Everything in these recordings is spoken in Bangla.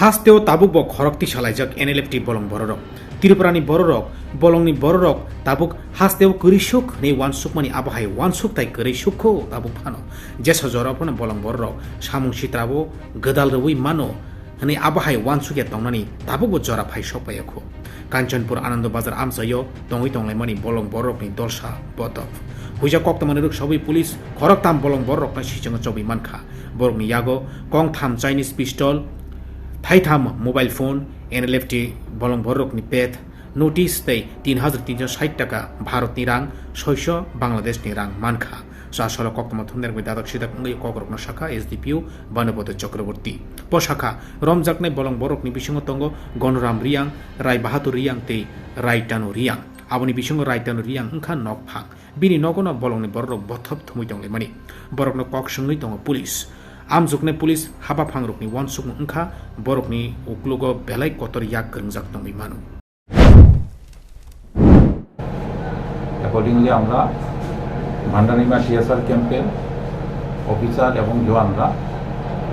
হাস্তেও তাবুক ব খরকটি সালাইজাক এনএলএফটি বলং বড়রক তিরুপুরানি বড়রক বলংনি বড়রক তাবুক হাস্তেও করিসুক নে ওয়ানসুক মানি আবহাই ওয়ানসুক তাই করিসুকো তাবুক ফানো জেসা জরাফোন বলং বড়রক সামুং সিত্রাবো, গদাল রবুই মানো হনে আবহাই ওয়ানসুকে তংনানি, তাবুক জরা ফাই সপায়াখো কাঞ্চনপুর আনন্দ বাজার আমসাইও, তংই তংলাই মানি বলং বড়রকনি দলসা বতফ। হুইজা কক্তমানি রুক সবই পুলিশ খরক তাম বলং বড়রক না সিচঙ্গ চবি মানখা। বরকনি ইয়াগো, কং থাম Chinese pistol थाइथाम mobile phone NLFT बलं भरकनि पेथ नटिस तै तिन हाजार तिनश ষাট টাকা ভারতনি রাং ছয়শ বাংলাদেশনি রাং মানখা সাসল কক্তমা থুন্দের দাদক সিদাক ঙ্গই ককরকন শাখা এসডিপিও বানপদ চক্রবর্তী প শাখা রমজাকনাই বলং বরকনি বিসঙ্গ তঙ্গ গণরাম রিয়াং রায় বাহাদুর রিয়াং তৈ রাইটানো রিয়াং আবনি বিসঙ্গ রাইটানো রিয়াং ওংখা নক ফাং বিনি নগন বলংনি বরক বথপ থুমুই তংলে মানি বরকনো কক সঙ্গই তঙ্গ পুলিশ আমজুকনে पुलिस हाबा फांरुकनि वानसुक ओंखा बरकनि उक्लुगो बेलाय कतर याक गोरोंजाक दङै मानु অ্যাকর্ডিংলি আমরা ভান্ডারিমা টিএসআর ক্যাম্পের অফিসার এবং জওয়ানরা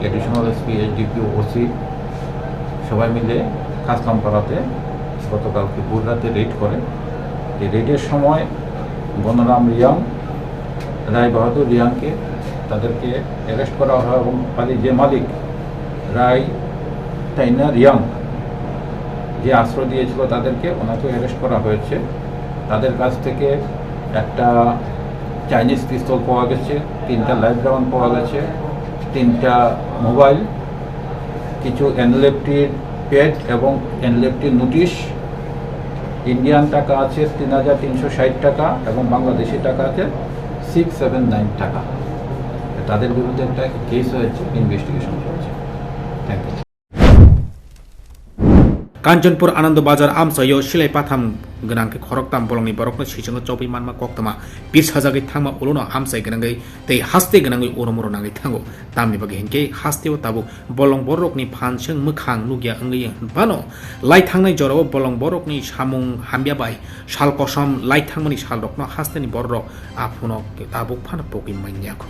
এডিশনাল এসপি এইচডিপি ওসি সবাই মিলে কাস্টম পাড়াতে গতকালকে ভোর রাতে রেড করে। এই রেডের সময় গণরাম রিয়াং রায় বাহাদুর রিয়াংকে তাদেরকে অ্যারেস্ট করা হয় এবং পালি যে মালিক রায় তাইনা রিয়াং যে আশ্রয় দিয়েছিল তাদেরকে ওনাকে অ্যারেস্ট করা হয়েছে। তাদের কাছ থেকে একটা চাইনিজ পিস্তল পাওয়া গেছে, তিনটা লাইফ রাউন্ড পাওয়া গেছে, তিনটা মোবাইল কিছু এনলেফটির পেড এবং এনলেফটির নোটিশ ইন্ডিয়ান টাকা আছে তিন হাজার তিনশো ষাট টাকা এবং বাংলাদেশি টাকা আছে সিক্স সেভেন নাইন টাকা। তাদের বিরুদ্ধে একটা কেস হয়েছে ইনভেস্টিগেশন চলছে থ্যাংক ইউ কাঞ্চনপুর আনন্দ বাজার আমসয় সিলাই পাথাম গনাংকে খরকতাম বলংনি বরকনো সিচঙ্গ চপি মানমা কক্তমা বিশ হাজারগৈ থামা ওলনো আমসাই গনাঙ্গৈ তেই হাস্তে গনাঙ্গৈ ওরমোর নাঙ্গৈ থাঙ্গো তামনি বগে বাগে হাস্তে ও তাবু বলং বরকনি ফানসং মুখাং লুগিয়া অঙ্গৈ বানো। লাই থাংনাই জরাও বলং বরকনি সামুং হামবিয়া বাই শাল কসম লাই থাংমানি শাল রকনো হাস্তেনি বররক আফুনক তাবু ফান পকি মাইনিয়াখো।